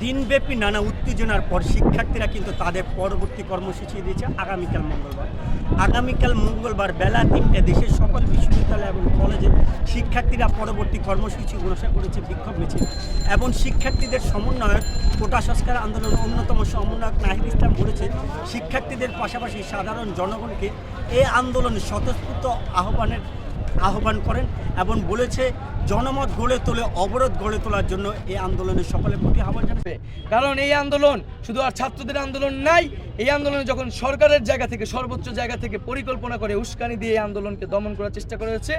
দিনব্যাপী নানা উত্তেজনার পর শিক্ষার্থীরা কিন্তু তাদের পরবর্তী কর্মসূচি দিয়েছে আগামীকাল মঙ্গলবার। আগামীকাল মঙ্গলবার বেলা তিনটে দেশের সকল বিশ্ববিদ্যালয় এবং কলেজের শিক্ষার্থীরা পরবর্তী কর্মসূচি ঘোষণা করেছে, বিক্ষোভ মিছিল। এবং শিক্ষার্থীদের সমন্বয়ক, কোটা সংস্কার আন্দোলনের অন্যতম সমন্বয়ক নাহিদ ইসলাম বলেছে শিক্ষার্থীদের পাশাপাশি সাধারণ জনগণকে এই আন্দোলনে স্বতঃস্ফূর্ত আহ্বানের আহ্বান করেন এবং বলেছে জনমত গড়ে তোলে, অবরোধ গড়ে তোলার জন্য এই আন্দোলনের সকলের প্রতি আহ্বান জানাবে। কারণ এই আন্দোলন শুধু আর ছাত্রদের আন্দোলন নাই, এই আন্দোলনে যখন সরকারের জায়গা থেকে, সর্বোচ্চ জায়গা থেকে পরিকল্পনা করে উস্কানি দিয়ে এই আন্দোলনকে দমন করার চেষ্টা করা হচ্ছে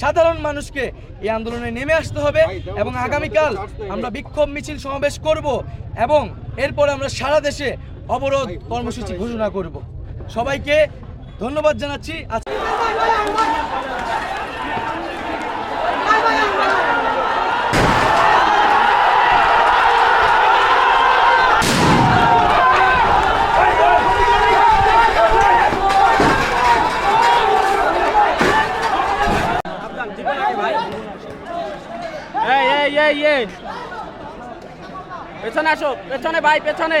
সাধারণ মানুষকে এই আন্দোলনে নেমে আসতে হবে এবং আগামীকাল আমরা বিক্ষোভ মিছিল সমাবেশ করব এবং এরপরে আমরা সারা দেশে অবরোধ কর্মসূচি ঘোষণা করব। সবাইকে ধন্যবাদ জানাচ্ছি। আজকে এই এই এই এই। পেছনে আসো পেছনে ভাই পেছনে।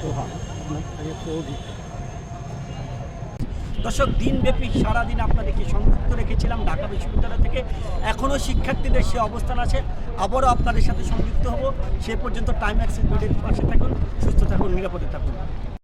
সোহা তো দর্শক, দিনব্যাপী সারাদিন আপনাদেরকে সংযুক্ত রেখেছিলাম ঢাকা বিশ্ববিদ্যালয় থেকে। এখনও শিক্ষার্থীদের সে অবস্থান আছে। আবারও আপনাদের সাথে সংযুক্ত হব। সে পর্যন্ত টাইম অ্যাক্সেস ভিডিওর পাশে থাকুন, সুস্থ থাকুন, নিরাপদে থাকুন।